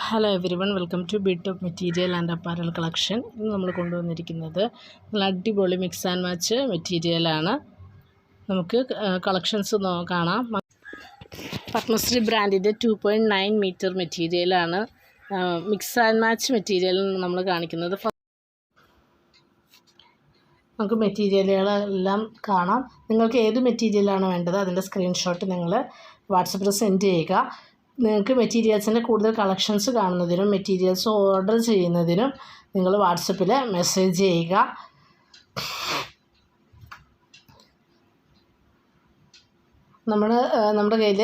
Hello everyone welcome to bit of material and apparel collection ഇന്ന് നമ്മൾ കൊണ്ടുവന്നിരിക്കുന്നത് നല്ല അടിപൊളി മിക്സ് ആൻഡ് മാച്ച് മെറ്റീരിയലാണ് നമുക്ക് കളക്ഷൻസ് കാണാം. പത്മശ്രീ ബ്രാൻഡിന്റെ ടു പോയിന്റ് നയൻ മീറ്റർ മെറ്റീരിയലാണ് മിക്സ് ആൻഡ് മാച്ച് മെറ്റീരിയൽ നമ്മൾ കാണിക്കുന്നത്. നമുക്ക് മെറ്റീരിയലുകളെല്ലാം കാണാം. നിങ്ങൾക്ക് ഏത് മെറ്റീരിയലാണ് വേണ്ടത്? അതിന്റെ സ്ക്രീൻഷോട്ട് നിങ്ങൾ വാട്സപ്പിൽ സെൻഡ് ചെയ്യുക. നിങ്ങൾക്ക് മെറ്റീരിയൽസിന്റെ കൂടുതൽ കളക്ഷൻസ് കാണുന്നതിനും മെറ്റീരിയൽസ് ഓർഡർ ചെയ്യുന്നതിനും നിങ്ങൾ വാട്സപ്പിൽ മെസ്സേജ് ചെയ്യുക. നമ്മൾ നമ്മുടെ കയ്യിൽ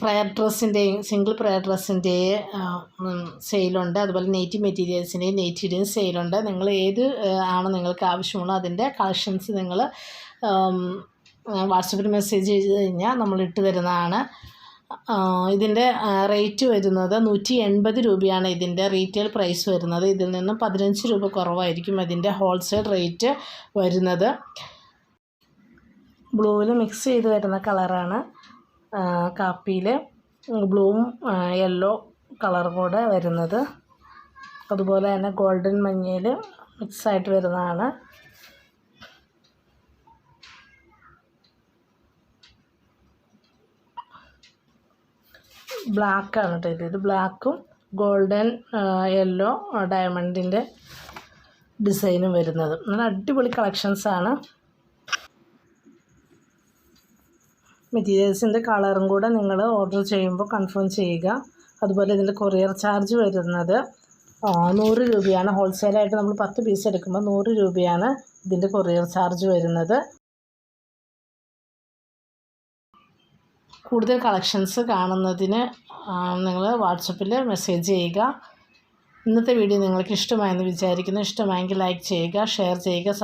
പ്രയർ ഡ്രസ്സിന്റെയും സിംഗിൾ പ്രയർ ഡ്രസ്സിന്റെയും സെയിലുണ്ട്. അതുപോലെ നെയ്റ്റി മെറ്റീരിയൽസിന്റെയും നെയ്റ്റിയുടെയും സെയിലുണ്ട്. നിങ്ങൾ ഏത് ആണ് നിങ്ങൾക്ക് ആവശ്യമുള്ളോ അതിന്റെ കളക്ഷൻസ് നിങ്ങൾ വാട്സപ്പിൽ മെസ്സേജ് ചെയ്ത് കഴിഞ്ഞാൽ നമ്മൾ ഇട്ട് തരുന്നതാണ്. ഇതിന്റെ റേറ്റ് വരുന്നത് നൂറ്റി എൺപത് രൂപയാണ് ഇതിന്റെ റീറ്റെയിൽ പ്രൈസ് വരുന്നത്. ഇതിൽ നിന്നും പതിനഞ്ച് രൂപ കുറവായിരിക്കും അതിന്റെ ഹോൾസെയിൽ റേറ്റ് വരുന്നത്. ബ്ലൂവിൽ മിക്സ് ചെയ്ത് വരുന്ന കളറാണ് കാപ്പിയിൽ ബ്ലൂവും യെല്ലോ കളർ കൂടെ വരുന്നത്. അതുപോലെ തന്നെ ഗോൾഡൻ മഞ്ഞയിൽ മിക്സായിട്ട് വരുന്നതാണ്. ബ്ലാക്കാണ് കേട്ടോ ഇത്. ബ്ലാക്കും ഗോൾഡൻ യെല്ലോ ഡയമണ്ടിന്റെ ഡിസൈനും വരുന്നത്. നല്ല അടിപൊളി കളക്ഷൻസാണ് മെറ്റീരിയൽസിന്റെ കളറും കൂടെ നിങ്ങൾ ഓർഡർ ചെയ്യുമ്പോൾ കൺഫേം ചെയ്യുക. അതുപോലെ ഇതിന്റെ കൊറിയർ ചാർജ് വരുന്നത് നൂറ് രൂപയാണ്. ഹോൾസെയിലായിട്ട് നമ്മൾ പത്ത് പീസ് എടുക്കുമ്പോൾ നൂറ് രൂപയാണ് ഇതിന്റെ കൊറിയർ ചാർജ് വരുന്നത്. കൂടുതൽ കളക്ഷൻസ് കാണുന്നതിന് നിങ്ങൾ വാട്സപ്പിൽ മെസ്സേജ് ചെയ്യുക. ഇന്നത്തെ വീഡിയോ നിങ്ങൾക്ക് ഇഷ്ടമായെന്ന് വിചാരിക്കുന്നു. ഇഷ്ടമായെങ്കിൽ ലൈക്ക് ചെയ്യുക ഷെയർ ചെയ്യുക